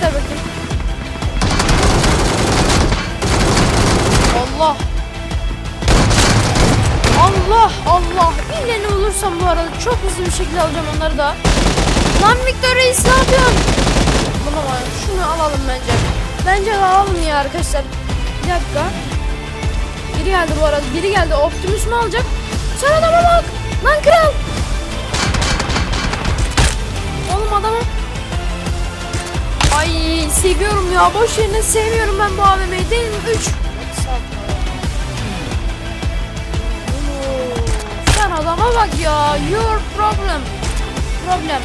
Göster bakayım. Allah. Allah Allah. İlle ne olursam bu arada çok hızlı bir şekilde alacağım onları da. Lan Victor Reis ne yapıyorsun? Bunu var. Şunu alalım bence. Bence alalım ya arkadaşlar. Bir dakika. Biri geldi bu arada. Biri geldi. Optimus mu alacak? Sen adama bak. Lan kral. Ay seviyorum ya. Boş yerine sevmiyorum ben bu AVM'yi değil mi? 3. Sen adama bak ya. Your problem. Problem.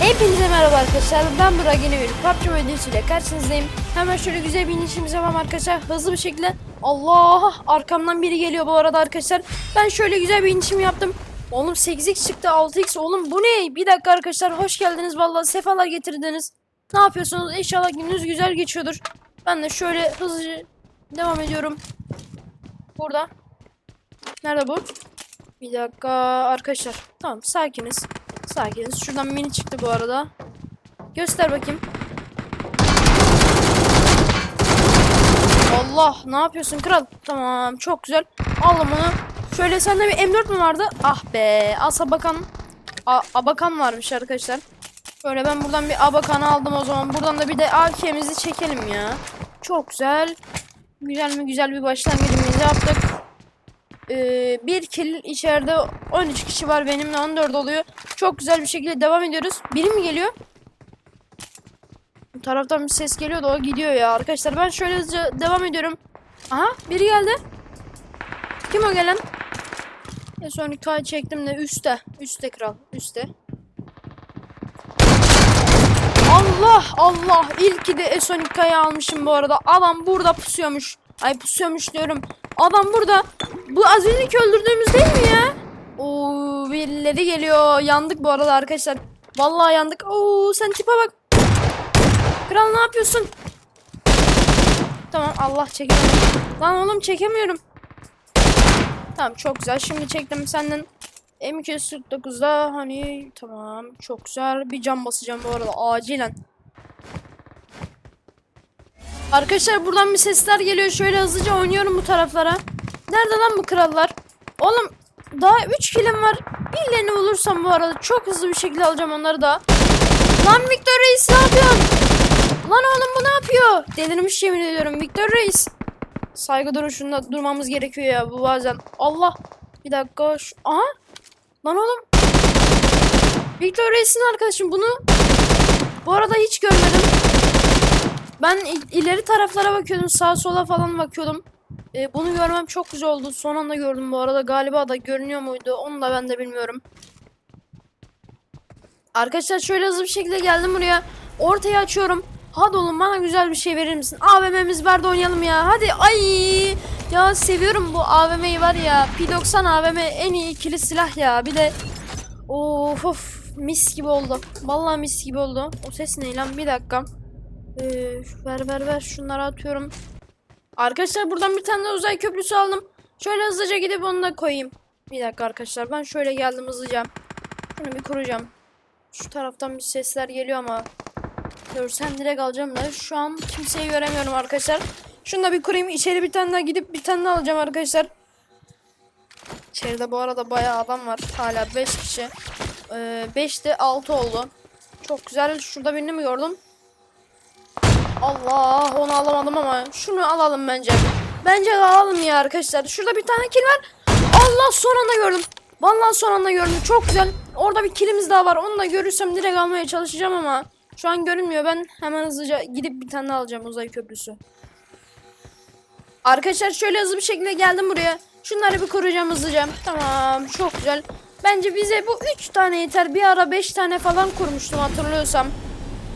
Hepinize merhaba arkadaşlar. Ben Burak yeni bir PUBG videosuyla karşınızdayım. Hemen şöyle güzel bir inişimiz yapalım arkadaşlar. Hızlı bir şekilde. Allah! Arkamdan biri geliyor bu arada arkadaşlar. Ben şöyle güzel bir inişim yaptım. Oğlum 8x çıktı 6x. Oğlum bu ne? Bir dakika arkadaşlar. Hoş geldiniz. Vallahi sefalar getirdiniz. Ne yapıyorsunuz? İnşallah gününüz güzel geçiyordur. Ben de şöyle hızlıca devam ediyorum. Burada. Nerede bu? Bir dakika arkadaşlar. Tamam sakiniz. Sakiniz. Şuradan mini çıktı bu arada. Göster bakayım. Allah ne yapıyorsun kral? Tamam çok güzel. Aldım onu. Şöyle sende bir M4 mü vardı? Ah be. Asabakan. A abakan varmış arkadaşlar. Şöyle ben buradan bir abakanı aldım o zaman. Buradan da bir de AK'mizi çekelim ya. Çok güzel. Güzel mi güzel bir başlangıcımızı yaptık. Ee, bir kill içeride 13 kişi var benimle 14 oluyor. Çok güzel bir şekilde devam ediyoruz. Biri mi geliyor? Bu taraftan bir ses geliyor da o gidiyor ya arkadaşlar. Ben şöyle hızlıca devam ediyorum. Aha biri geldi. Kim o gelen? En son hikaye çektim de üstte. Üstte kral. Üstte. Allah Allah. İlki de Esonika'yı almışım bu arada. Adam burada pusuyormuş. Ay pusuyormuş diyorum. Adam burada. Bu az önceki öldürdüğümüz değil mi ya? Oo birileri geliyor. Yandık bu arada arkadaşlar. Vallahi yandık. Oo sen tipe bak. Kral ne yapıyorsun? Tamam Allah çekemiyorum. Lan oğlum çekemiyorum. Tamam çok güzel. Şimdi çektim senden. M249'da hani tamam çok güzel bir cam basacağım bu arada acilen. Arkadaşlar buradan bir sesler geliyor. Şöyle hızlıca oynuyorum bu taraflara. Nerede lan bu krallar? Oğlum daha 3 kilim var. Birilerini bulursam bu arada çok hızlı bir şekilde alacağım onları da. Lan Victor Reis ne yapıyorsun? Lan oğlum bu ne yapıyor? Delirmiş yemin ediyorum Victor Reis. Saygı duruşunda durmamız gerekiyor ya bu bazen. Allah. Bir dakika. Şu... Aha. Lan oğlum. Victor Reis'in arkadaşım bunu bu arada hiç görmedim. Ben il- ileri taraflara bakıyordum. Sağa sola falan bakıyordum. Ee, bunu görmem çok güzel oldu. Son anda gördüm bu arada. Galiba da görünüyor muydu? Onu da ben de bilmiyorum. Arkadaşlar şöyle hızlı bir şekilde geldim buraya. Ortaya açıyorum. Hadi oğlum bana güzel bir şey verir misin? AVM'miz var da oynayalım ya. Hadi ay. Ya seviyorum bu AVM'yi var ya. P90 AVM en iyi ikili silah ya. Bir de of of mis gibi oldu. Vallahi mis gibi oldu. O ses ne lan? Bir dakika. Ee, ver ver ver şunları atıyorum. Arkadaşlar buradan bir tane de uzay köprüsü aldım. Şöyle hızlıca gidip onu da koyayım. Bir dakika arkadaşlar ben şöyle geldim hızlıca. Şunu bir kuracağım. Şu taraftan bir sesler geliyor ama Görsem direkt alacağım da şu an kimseyi göremiyorum arkadaşlar. Şunu da bir kurayım. İçeri bir tane daha gidip bir tane daha alacağım arkadaşlar. İçeride bu arada bayağı adam var. Hala 5 kişi. 5'te 6 oldu. Çok güzel. Şurada birini mi gördüm? Allah onu alamadım ama şunu alalım bence. Bence alalım ya arkadaşlar. Şurada bir tane kill var. Allah son anda gördüm. Vallahi son anda gördüm. Çok güzel. Orada bir killimiz daha var. Onu da görürsem direkt almaya çalışacağım ama şu an görünmüyor. Ben hemen hızlıca gidip bir tane alacağım uzay köprüsü. Arkadaşlar şöyle hızlı bir şekilde geldim buraya. Şunları bir koruyacağım hızlıca. Tamam çok güzel. Bence bize bu 3 tane yeter. Bir ara 5 tane falan kurmuştum hatırlıyorsam.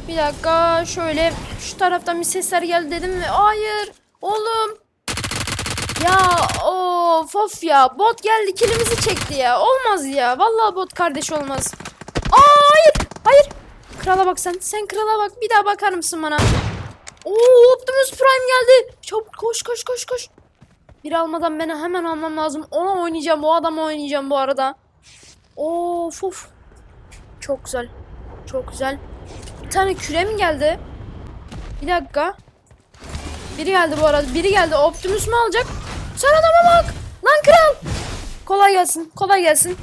Bir dakika şöyle şu taraftan bir sesler geldi dedim ve hayır oğlum. Ya of of ya bot geldi kilimizi çekti ya. Olmaz ya. Vallahi bot kardeş olmaz. Aa, hayır hayır. Krala bak sen. Sen krala bak. Bir daha bakar mısın bana? Oo Optimus Prime geldi. Çabuk koş koş koş koş. Bir almadan beni hemen almam lazım. Ona oynayacağım. O adamı oynayacağım bu arada. Of of. Çok güzel. Çok güzel. Bir tane küre mi geldi? Bir dakika. Biri geldi bu arada. Biri geldi. Optimus mu alacak? Sen adama bak. Lan kral. Kolay gelsin. Kolay gelsin.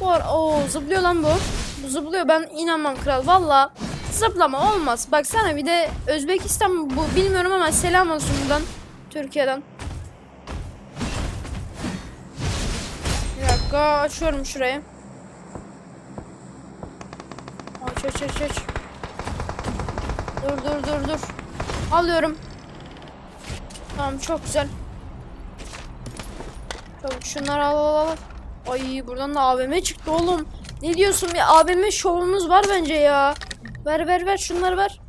Bu ara Oo, zıplıyor lan bu. Zıplıyor. Ben inanmam kral. Valla zıplama olmaz. Baksana bir de Özbekistan bu bilmiyorum ama selam olsun buradan. Türkiye'den. Bir dakika açıyorum şurayı. Aç aç aç aç. Dur dur dur dur. Alıyorum. Tamam çok güzel. Çabuk şunları al al al. Ay buradan da AVM çıktı oğlum. Ne diyorsun bir AVM şovumuz var bence ya. Ver ver ver şunları ver.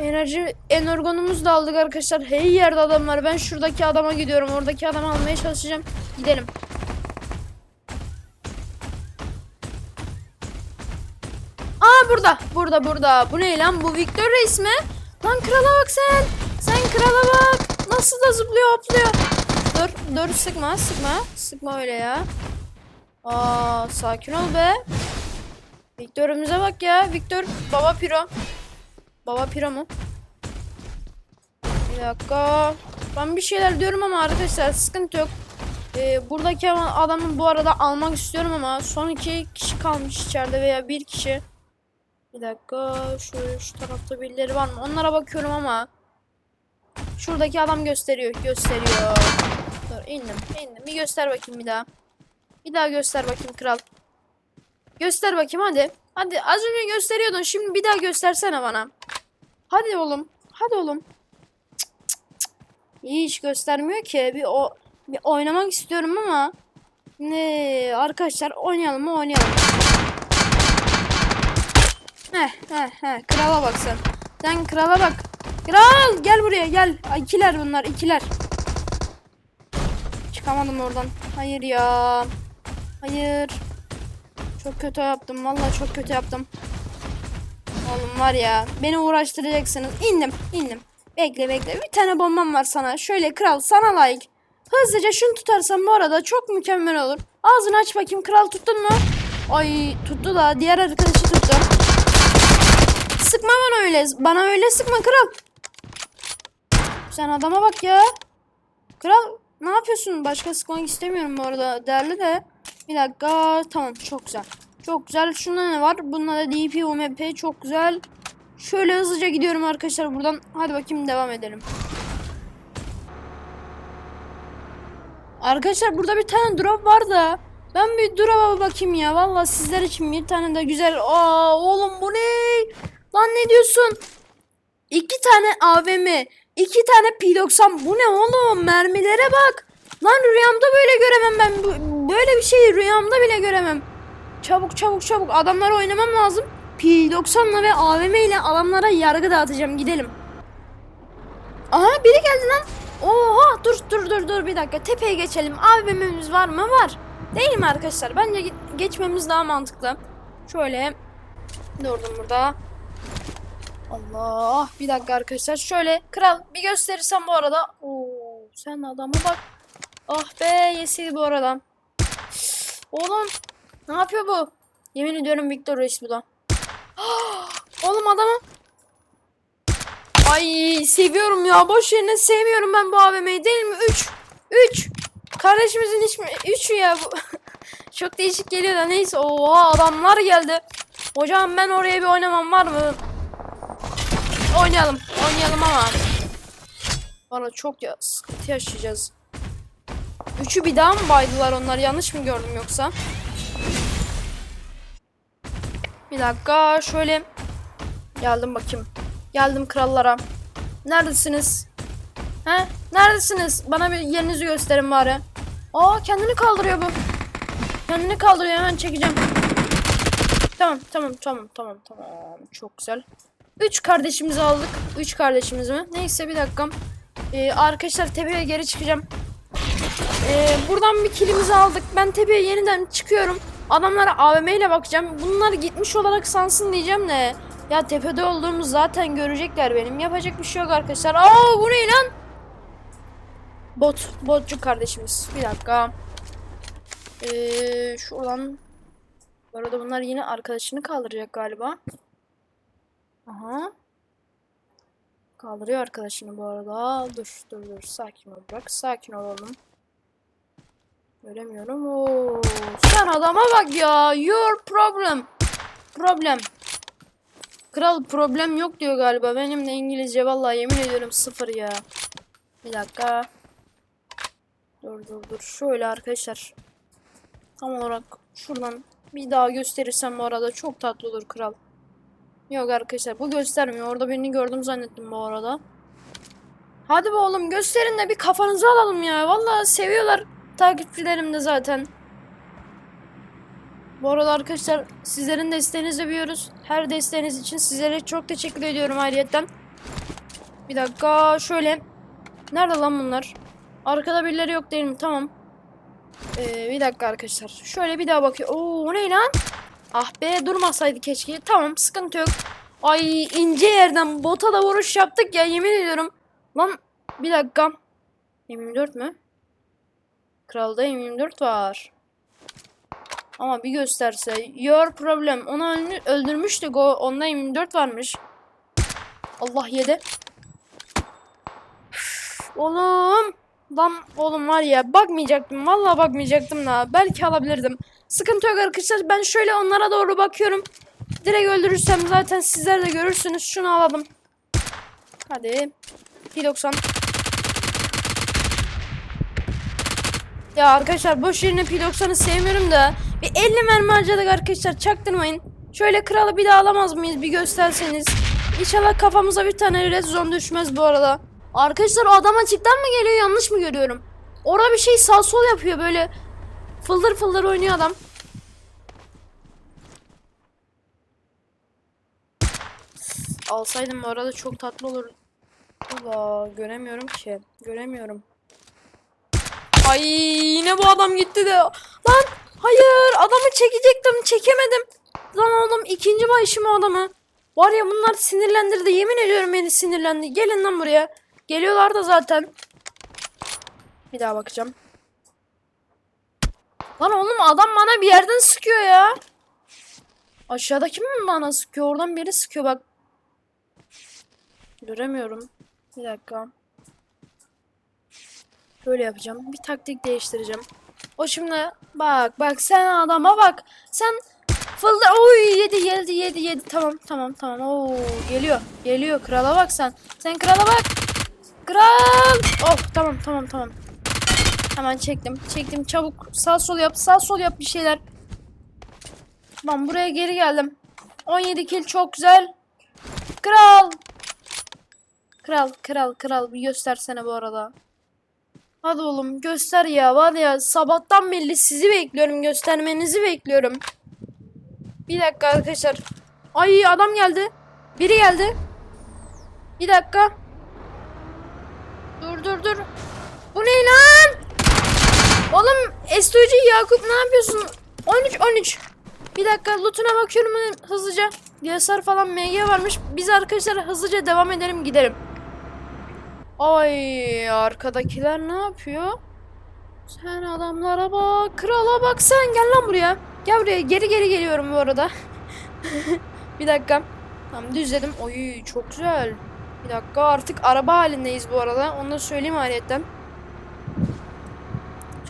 Enerji energonumuzu da aldık arkadaşlar. Her yerde adam var. Ben şuradaki adama gidiyorum. Oradaki adamı almaya çalışacağım. Gidelim. Aa burada. Burada burada. Bu ne lan? Bu Victor Reis mi? Lan krala bak sen. Sen krala bak. Nasıl da zıplıyor hoplıyor. Dur dur sıkma sıkma. Sıkma öyle ya. Aa sakin ol be. Victor'umuza bak ya. Victor baba piro. Baba piro mu? Bir dakika. Ben bir şeyler diyorum ama arkadaşlar sıkıntı yok. Ee, buradaki adamı bu arada almak istiyorum ama son iki kişi kalmış içeride veya bir kişi. Bir dakika. Şu, şu tarafta birileri var mı? Onlara bakıyorum ama. Şuradaki adam gösteriyor. Gösteriyor. Dur indim. indim. Bir göster bakayım bir daha. Bir daha göster bakayım kral. Göster bakayım hadi. Hadi az önce gösteriyordun. Şimdi bir daha göstersene bana. Hadi oğlum. Hadi oğlum. Cık, cık, cık. Hiç göstermiyor ki. Bir o bir oynamak istiyorum ama ne arkadaşlar oynayalım mı oynayalım. Heh heh heh krala bak sen. Sen krala bak. Kral gel buraya gel. Ay, İkiler bunlar ikiler. Çıkamadım oradan. Hayır ya. Hayır. Çok kötü yaptım. Vallahi çok kötü yaptım. Oğlum var ya. Beni uğraştıracaksınız. İndim. indim. Bekle bekle. Bir tane bombam var sana. Şöyle kral sana layık. Hızlıca şunu tutarsam bu arada çok mükemmel olur. Ağzını aç bakayım. Kral tuttun mu? Ay tuttu da. Diğer arkadaşı tuttu. Sıkma bana öyle. Bana öyle sıkma kral. Sen adama bak ya. Kral ne yapıyorsun? Başka sıkmak istemiyorum bu arada. Değerli de. Bir dakika. Tamam çok güzel. Çok güzel. Şunda ne var? Bunda da DP, UMP çok güzel. Şöyle hızlıca gidiyorum arkadaşlar buradan. Hadi bakayım devam edelim. Arkadaşlar burada bir tane drop var da. Ben bir drop'a bakayım ya. Vallahi sizler için bir tane de güzel. Aa oğlum bu ne? Lan ne diyorsun? İki tane AVM, iki tane P90. Bu ne oğlum? Mermilere bak. Lan rüyamda böyle göremem ben. Bu- Böyle bir şeyi rüyamda bile göremem. Çabuk çabuk çabuk adamlara oynamam lazım. P90'la ve AVM ile adamlara yargı dağıtacağım. Gidelim. Aha biri geldi lan. Oha dur dur dur dur bir dakika. Tepeye geçelim. AVM'miz var mı? Var. Değil mi arkadaşlar? Bence ge- geçmemiz daha mantıklı. Şöyle durdum burada. Allah bir dakika arkadaşlar şöyle kral bir gösterirsem bu arada Oo sen adama bak Ah be yesiydi bu arada Oğlum ne yapıyor bu? Yemin ediyorum Victor Reis bu da. Oğlum adamı Ay seviyorum ya. Boş yerine sevmiyorum ben bu AVM'yi değil mi? 3 3 Kardeşimizin hiç mi 3 ya bu? Çok değişik geliyor da neyse. Oha adamlar geldi. Hocam ben oraya bir oynamam var mı? Oynayalım. Oynayalım ama. Bana çok ya sıkıntı yaşayacağız. Üçü bir daha mı baydılar onlar? Yanlış mı gördüm yoksa? Bir dakika şöyle. Geldim bakayım. Geldim krallara. Neredesiniz? He? Neredesiniz? Bana bir yerinizi gösterin bari. Aa kendini kaldırıyor bu. Kendini kaldırıyor hemen çekeceğim. Tamam tamam tamam tamam tamam. Çok güzel. Üç kardeşimizi aldık. Üç kardeşimiz mi? Neyse bir dakika. Ee, arkadaşlar tepeye geri çıkacağım. Ee, buradan bir kilimizi aldık. Ben tepeye yeniden çıkıyorum. Adamlara AVM ile bakacağım. Bunlar gitmiş olarak sansın diyeceğim de. Ya tepede olduğumuz zaten görecekler benim. Yapacak bir şey yok arkadaşlar. Aa bu ne lan? Bot. Botçu kardeşimiz. Bir dakika. Ee, şuradan. Bu arada bunlar yine arkadaşını kaldıracak galiba. Aha. Kaldırıyor arkadaşını bu arada. Dur dur dur. Sakin ol bak. Sakin ol oğlum. Göremiyorum. Oo. Sen adama bak ya. Your problem. Problem. Kral problem yok diyor galiba. Benim de İngilizce vallahi yemin ediyorum sıfır ya. Bir dakika. Dur dur dur. Şöyle arkadaşlar. Tam olarak şuradan bir daha gösterirsem bu arada çok tatlı olur kral. Yok arkadaşlar bu göstermiyor. Orada birini gördüm zannettim bu arada. Hadi be oğlum gösterin de bir kafanızı alalım ya. Vallahi seviyorlar takipçilerim de zaten. Bu arada arkadaşlar sizlerin desteğinizi biliyoruz. Her desteğiniz için sizlere çok teşekkür ediyorum ayrıyetten. Bir dakika şöyle. Nerede lan bunlar? Arkada birileri yok değil mi? Tamam. Ee, bir dakika arkadaşlar. Şöyle bir daha bakıyor. Oo ne lan? Ah be durmasaydı keşke. Tamam sıkıntı yok. Ay ince yerden bota da vuruş yaptık ya yemin ediyorum. Lan bir dakika. M24 mü? Kralda M24 var. Ama bir gösterse. Your problem. Onu öldü- öldürmüştük. O, onda M24 varmış. Allah yedi. Oğlum. Lan oğlum var ya bakmayacaktım. Vallahi bakmayacaktım da. Belki alabilirdim. Sıkıntı yok arkadaşlar. Ben şöyle onlara doğru bakıyorum. Direkt öldürürsem zaten sizler de görürsünüz. Şunu alalım. Hadi. P90. Ya arkadaşlar boş yerine P90'ı sevmiyorum da. Bir 50 mermi harcadık arkadaşlar çaktırmayın. Şöyle kralı bir daha alamaz mıyız bir gösterseniz. İnşallah kafamıza bir tane red zone düşmez bu arada. Arkadaşlar adam açıktan mı geliyor yanlış mı görüyorum? Orada bir şey sağ sol yapıyor böyle. Fıldır fıldır oynuyor adam. Alsaydım bu arada çok tatlı olur. Allah göremiyorum ki. Göremiyorum. Ay yine bu adam gitti de. Lan hayır adamı çekecektim çekemedim. Lan oğlum ikinci başım o adamı. Var ya bunlar sinirlendirdi yemin ediyorum beni sinirlendi. Gelin lan buraya. Geliyorlar da zaten. Bir daha bakacağım. Lan oğlum adam bana bir yerden sıkıyor ya. Aşağıdaki mi bana sıkıyor? Oradan biri sıkıyor bak. Göremiyorum. Bir dakika. Böyle yapacağım. Bir taktik değiştireceğim. O şimdi bak bak sen adama bak. Sen fıldır oy yedi yedi yedi yedi tamam tamam tamam oo geliyor geliyor krala bak sen sen krala bak kral oh tamam tamam tamam hemen çektim çektim çabuk sağ sol yap sağ sol yap bir şeyler tamam buraya geri geldim 17 kill çok güzel kral kral kral kral bir göstersene bu arada Hadi oğlum göster ya var ya sabahtan belli sizi bekliyorum göstermenizi bekliyorum. Bir dakika arkadaşlar. Ay adam geldi. Biri geldi. Bir dakika. Dur dur dur. Bu ne lan? Oğlum STOC Yakup ne yapıyorsun? 13 13. Bir dakika lootuna bakıyorum hızlıca. DSR falan MG varmış. Biz arkadaşlar hızlıca devam edelim gidelim. Ay arkadakiler ne yapıyor? Sen adamlara bak. Krala bak sen gel lan buraya. Gel buraya geri geri geliyorum bu arada. bir dakika. Tamam düzledim. Oy çok güzel. Bir dakika artık araba halindeyiz bu arada. Onu da söyleyeyim ayrıyetten.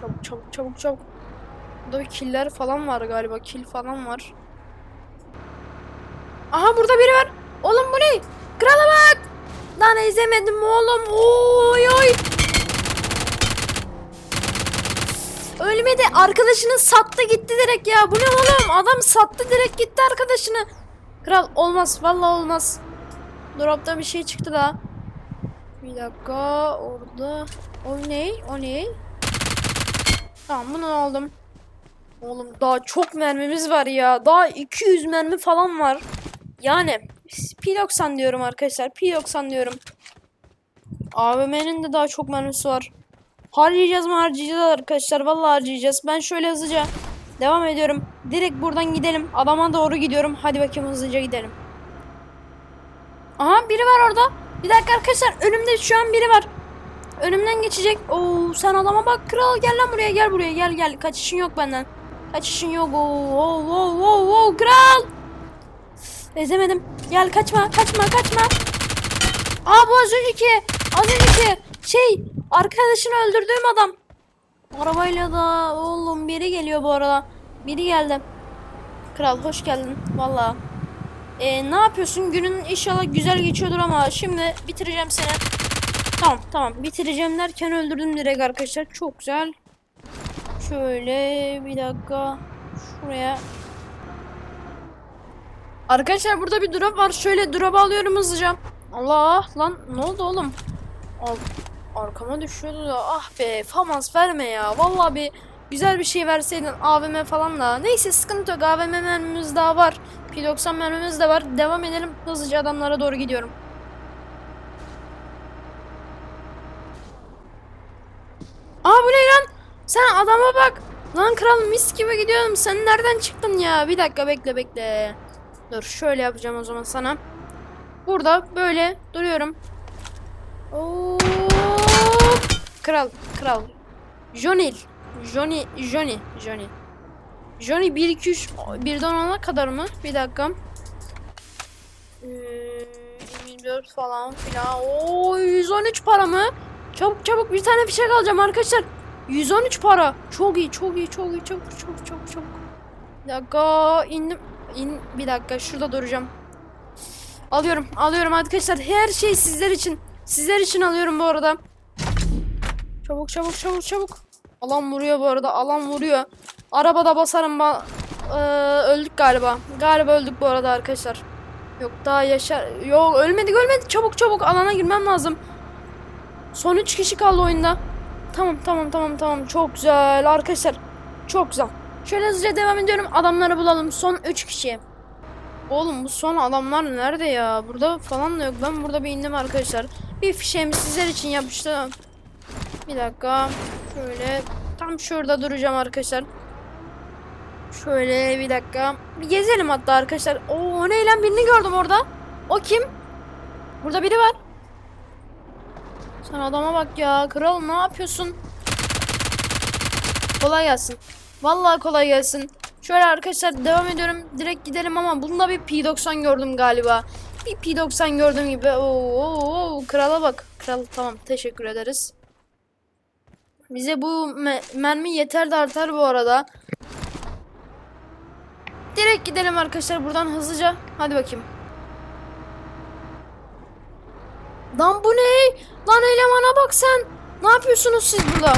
Çabuk çabuk çabuk çabuk. Burada bir killer falan var galiba. Kill falan var. Aha burada biri var. Oğlum bu ne? Krala bak. Lan ezemedim oğlum. Oy oy. Ölmedi. Arkadaşını sattı gitti direkt ya. Bu ne oğlum? Adam sattı direkt gitti arkadaşını. Kral olmaz. Vallahi olmaz. Drop'ta bir şey çıktı da. Bir dakika. Orada. O ne? O ne? Tamam bunu aldım. Oğlum daha çok mermimiz var ya. Daha 200 mermi falan var. Yani P90 diyorum arkadaşlar. P90 diyorum. AVM'nin de daha çok mermisi var. Harcayacağız mı harcayacağız arkadaşlar. Vallahi harcayacağız. Ben şöyle hızlıca devam ediyorum. Direkt buradan gidelim. Adama doğru gidiyorum. Hadi bakayım hızlıca gidelim. Aha biri var orada. Bir dakika arkadaşlar. Önümde şu an biri var. Önümden geçecek. Oo sen adama bak kral gel lan buraya gel buraya gel gel. Kaçışın yok benden. Kaçışın yok. Oo, oo, oo, oo, kral. Ezemedim. Gel kaçma kaçma kaçma. Aa bu az önceki az önceki şey arkadaşını öldürdüğüm adam. Arabayla da oğlum biri geliyor bu arada. Biri geldi. Kral hoş geldin valla. Ee, ne yapıyorsun? Günün inşallah güzel geçiyordur ama şimdi bitireceğim seni. Tamam tamam bitireceğim derken öldürdüm direkt arkadaşlar. Çok güzel. Şöyle bir dakika. Şuraya. Arkadaşlar burada bir drop var. Şöyle drop alıyorum hızlıca. Allah lan ne oldu oğlum? Al, arkama düşüyordu da ah be famans verme ya. Vallahi bir güzel bir şey verseydin AVM falan da. Neyse sıkıntı yok AVM mermimiz daha var. P90 mermimiz de var. Devam edelim. Hızlıca adamlara doğru gidiyorum. Aa bu ne lan? Sen adama bak. Lan kral mis gibi gidiyorum. Sen nereden çıktın ya? Bir dakika bekle bekle. Dur şöyle yapacağım o zaman sana. Burada böyle duruyorum. Oo. Kral, kral. Jonil. Johnny, Johnny, Johnny. Johnny 1 2 3 birden 10'a kadar mı? Bir dakika. Ee, 24 falan filan. Oo 113 para mı? Çabuk çabuk bir tane fişek alacağım arkadaşlar. 113 para. Çok iyi, çok iyi, çok iyi, çok çok çok çok. Bir dakika indim. İn, bir dakika şurada duracağım. Alıyorum, alıyorum arkadaşlar. Her şey sizler için. Sizler için alıyorum bu arada. Çabuk çabuk çabuk çabuk. Alan vuruyor bu arada. Alan vuruyor. Arabada basarım. Ba Ee, öldük galiba. Galiba öldük bu arada arkadaşlar. Yok daha yaşar. Yok ölmedik ölmedik. Çabuk çabuk alana girmem lazım. Son 3 kişi kaldı oyunda. Tamam tamam tamam tamam. Çok güzel arkadaşlar. Çok güzel. Şöyle hızlıca devam ediyorum. Adamları bulalım. Son 3 kişi. Oğlum bu son adamlar nerede ya? Burada falan da yok. Ben burada bir indim arkadaşlar. Bir fişeğimi sizler için yapmıştım. Bir dakika. Şöyle tam şurada duracağım arkadaşlar. Şöyle bir dakika. Bir gezelim hatta arkadaşlar. Oo ne lan birini gördüm orada. O kim? Burada biri var. Sen adama bak ya. Kral ne yapıyorsun? Kolay gelsin. Vallahi kolay gelsin. Şöyle arkadaşlar devam ediyorum. Direkt gidelim ama bunda bir P90 gördüm galiba. Bir P90 gördüm gibi. Oo, oo, oo. krala bak. Kral tamam teşekkür ederiz. Bize bu me- mermi yeter de artar bu arada. Direkt gidelim arkadaşlar buradan hızlıca. Hadi bakayım. Lan bu ne? Lan elemana bak sen. Ne yapıyorsunuz siz burada?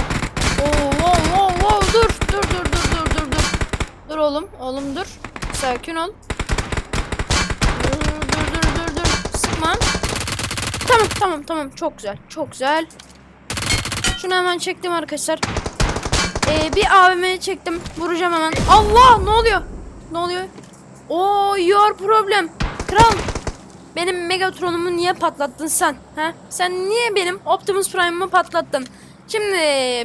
Oo, wow, wow, wow. Dur, dur, dur, dur, dur, dur, dur. Dur oğlum, oğlum dur. Sakin ol. Dur, dur, dur, dur, dur. Sıkma. Tamam, tamam, tamam. Çok güzel, çok güzel. Şunu hemen çektim arkadaşlar. Ee, bir AVM'ye çektim. Vuracağım hemen. Allah, ne oluyor? Ne oluyor? Oo, your problem. Kral, benim Megatron'umu niye patlattın sen? He? Sen niye benim Optimus Prime'ımı patlattın? Şimdi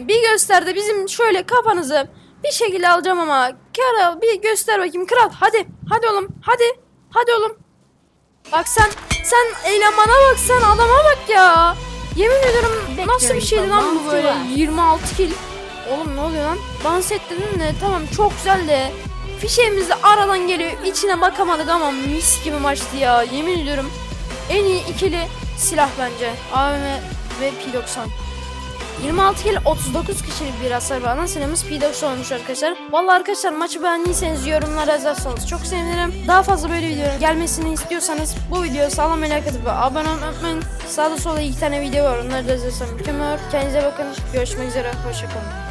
bir göster de bizim şöyle kafanızı bir şekilde alacağım ama Kral bir göster bakayım kral hadi hadi oğlum hadi hadi oğlum bak sen sen elemana bak sen adama bak ya yemin ediyorum nasıl bir şeydi lan bu böyle 26 kill oğlum ne oluyor lan dans et dedin de tamam çok güzel de fişeğimiz aradan geliyor içine bakamadık ama mis gibi maçtı ya yemin ediyorum en iyi ikili silah bence AVM ve P90 26 kill 39 kişilik bir hasar. Ana silahımız P90 olmuş arkadaşlar. Vallahi arkadaşlar maçı beğendiyseniz yorumlara yazarsanız çok sevinirim. Daha fazla böyle videoların gelmesini istiyorsanız bu videoya sağlam merak edip abone olmayı unutmayın. Sağda solda iki tane video var. Onları da izlersem mükemmel. Kendinize bakın. Görüşmek üzere. Hoşçakalın.